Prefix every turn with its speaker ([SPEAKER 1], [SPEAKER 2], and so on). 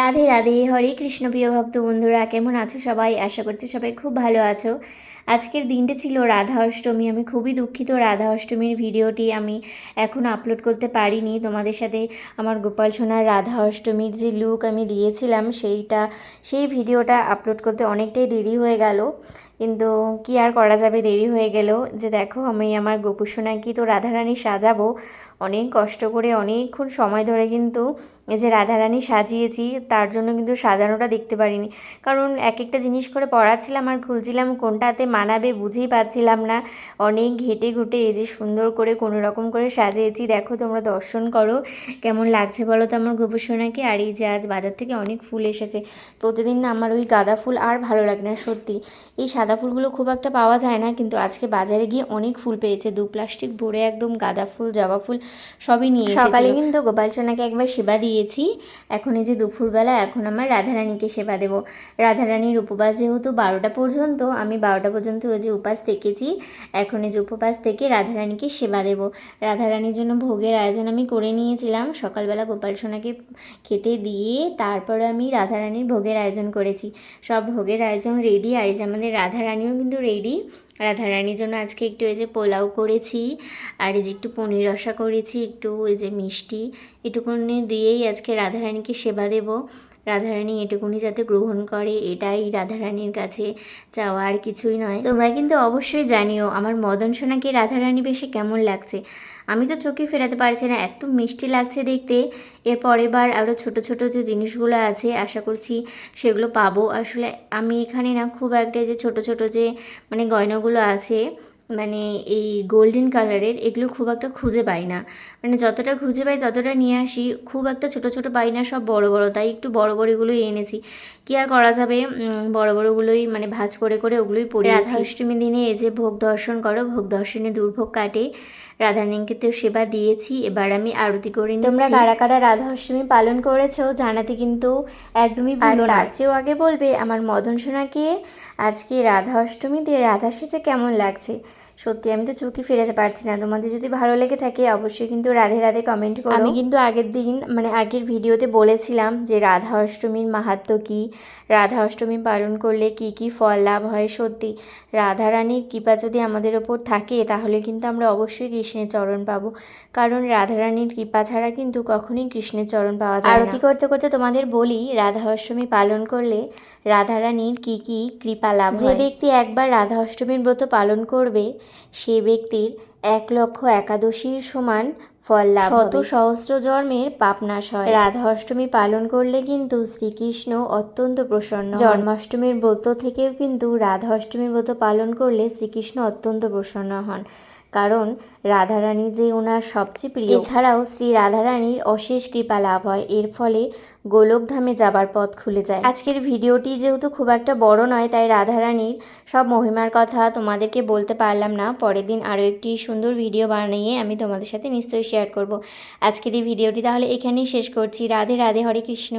[SPEAKER 1] রাধে রাধে, হরে কৃষ্ণ প্রিয় ভক্ত বন্ধুরা, কেমন আছো সবাই? আশা করছি সবাই খুব ভালো আছো। আজকের দিনটা ছিল রাধা অষ্টমী। আমি খুবই দুঃখিত রাধা অষ্টমীর ভিডিওটি আমি এখন আপলোড করতে পারিনি। তোমাদের সাথে আমার গোপাল সোনার রাধা অষ্টমীর যে লুক আমি দিয়েছিলাম, সেইটা, সেই ভিডিওটা আপলোড করতে অনেকটাই দেরি হয়ে গেল। কিন্তু কি আর করা যাবে? দেরি হয়ে গেল। যে দেখো, আমি আমার গোপু সোনাকে তো রাধারানী সাজাবো। অনেক কষ্ট করে, অনেকক্ষণ সময় ধরে কিন্তু এই যে রাধারানী সাজিয়েছি, তার জন্য কিন্তু সাজানোটা দেখতে পারিনি। কারণ এক একটা জিনিস করে পড়াচ্ছিলাম আর খুলছিলাম, কোনটাতে মানাবে বুঝেই পাচ্ছিলাম না। অনেক ঘেটে ঘুটে এই যে সুন্দর করে কোনো রকম করে সাজিয়েছি। দেখো তোমরা দর্শন করো, কেমন লাগছে বলো তো আমার গোপসোনাকে? আর এই যে আজ বাজার থেকে অনেক ফুল এসেছে। প্রতিদিন না আমার ওই গাঁদা ফুল আর ভালো লাগে না, সত্যি। এই সাদা ফুলগুলো খুব একটা পাওয়া যায় না, কিন্তু আজকে বাজারে গিয়ে অনেক ফুল পেয়েছে। দু প্লাস্টিক ভরে একদম গাঁদা ফুল, জবা ফুল সবই নিয়ে সকালে কিন্তু গোপাল সোনাকে একবার সেবা দিয়েছি। এখন এই যে দুপুরবেলা, এখন আমার রাধারানীকে সেবা দেব। রাধারানীর উপবাস যেহেতু বারোটা পর্যন্ত, আমি বারোটা পর্যন্ত ওই যে উপাস থেকেছি। এখন এই যে উপবাস থেকে রাধারানীকে সেবা দেব। রাধারানীর জন্য ভোগের আয়োজন আমি করে নিয়েছিলাম। সকালবেলা গোপাল সোনাকে খেতে দিয়ে তারপরে আমি রাধারানীর ভোগের আয়োজন করেছি। সব ভোগের আয়োজন রেডি আর আমাদের রাধারানীও কিন্তু রেডি রাধারানীর জন্য আজকে একটু এই যে পোলাও করেছি, আর এই যে একটু পনির রসা করেছি, একটু এই যে মিষ্টি, এটুকুনি দিয়েই আজকে রাধারানীকে সেবা দেব। রাধারানী এটুকুনি যাতে গ্রহণ করে, এটাই রাধারানীর কাছে চাওয়া আর কিছুই নয়। তোমরা কিন্তু অবশ্যই জানিও, আমার মদন সোনাকে রাধারানী বেশি কেমন লাগছে। আমি তো চোখে ফেরাতে পারছি না, এত মিষ্টি লাগছে দেখতে। এর পরের বার আরও ছোটো ছোটো যে জিনিসগুলো আছে, আশা করছি সেগুলো পাবো। আসলে আমি এখানে না খুব একটা যে ছোট ছোট যে মানে গয়নাগুলো আছে মানে এই গোল্ডেন কালারের এগুলো খুব একটা খুঁজে পাই না। মানে যতটা খুঁজে পাই ততটা নিয়ে আসি খুব একটা ছোট ছোট পাই না সব বড় বড় তাই একটু বড় বড়গুলোই এনেছি। কি আর করা যাবে? বড় বড়গুলোই মানে ভাজ করে করে ওগুলোই পরে রাধা অষ্টমীর দিনে এই যে ভোগ দর্শন করো ভোগ দর্শনে দুর্ভোগ কাটে। রাধারানীকে তো সেবা দিয়েছি এবার আমি আরতি করে তোমরা কারা কারা রাধা অষ্টমী পালন করেছ জানাতে কিন্তু একদমই ভুলো না। তার চেয়েও আগে বলবে আমার মদন সোনাকে আজকে রাধা অষ্টমীতে রাধা সেজে কেমন লাগছে। সত্যি আমি তো চোখে ফেরাতে পারছি না। তোমাদের যদি ভালো লেগে থাকে অবশ্যই কিন্তু রাধে রাধে কমেন্ট করো। আমি কিন্তু আগের দিন মানে আগের ভিডিওতে বলেছিলাম যে রাধা অষ্টমীর মাহাত্ম কী? রাধা অষ্টমী পালন করলে কি কি ফল লাভ হয়? সত্যি রাধা রানীর কৃপা যদি আমাদের ওপর থাকে তাহলে কিন্তু আমরা অবশ্যই কৃষ্ণের চরণ পাবো। কারণ রাধা রানীর কৃপা ছাড়া কিন্তু কখনোই কৃষ্ণের চরণ পাওয়া যায় আরতি করতে করতে তোমাদের বলি রাধা অষ্টমী পালন করলে রাধা রানীর কী কী কৃপা লাভ যে ব্যক্তি একবার রাধা অষ্টমীর ব্রত পালন করবে সে ব্যক্তির এক লক্ষ একাদশীর সমান ফল লাভ শত সহস্র জন্মের পাপনাশ হয়। রাধা অষ্টমী পালন করলে কিন্তু শ্রীকৃষ্ণ অত্যন্ত প্রসন্ন জন্মাষ্টমীর ব্রত থেকেও কিন্তু রাধা অষ্টমীর ব্রত পালন করলে শ্রীকৃষ্ণ অত্যন্ত প্রসন্ন হন। কারণ রাধারানী যে ওনার সবচেয়ে প্রিয়। এছাড়াও শ্রী রাধারানীর অশেষ কৃপা লাভ হয়। এর ফলে গোলকধামে যাবার পথ খুলে যায়। আজকের ভিডিওটি যেহেতু খুব একটা বড় নয়, তাই রাধারানীর সব মহিমার কথা তোমাদেরকে বলতে পারলাম না। পরের দিন আরও একটি সুন্দর ভিডিও বানিয়ে আমি তোমাদের সাথে নিশ্চয়ই শেয়ার করব। আজকের এই ভিডিওটি তাহলে এখানেই শেষ করছি। রাধে রাধে, হরে কৃষ্ণ।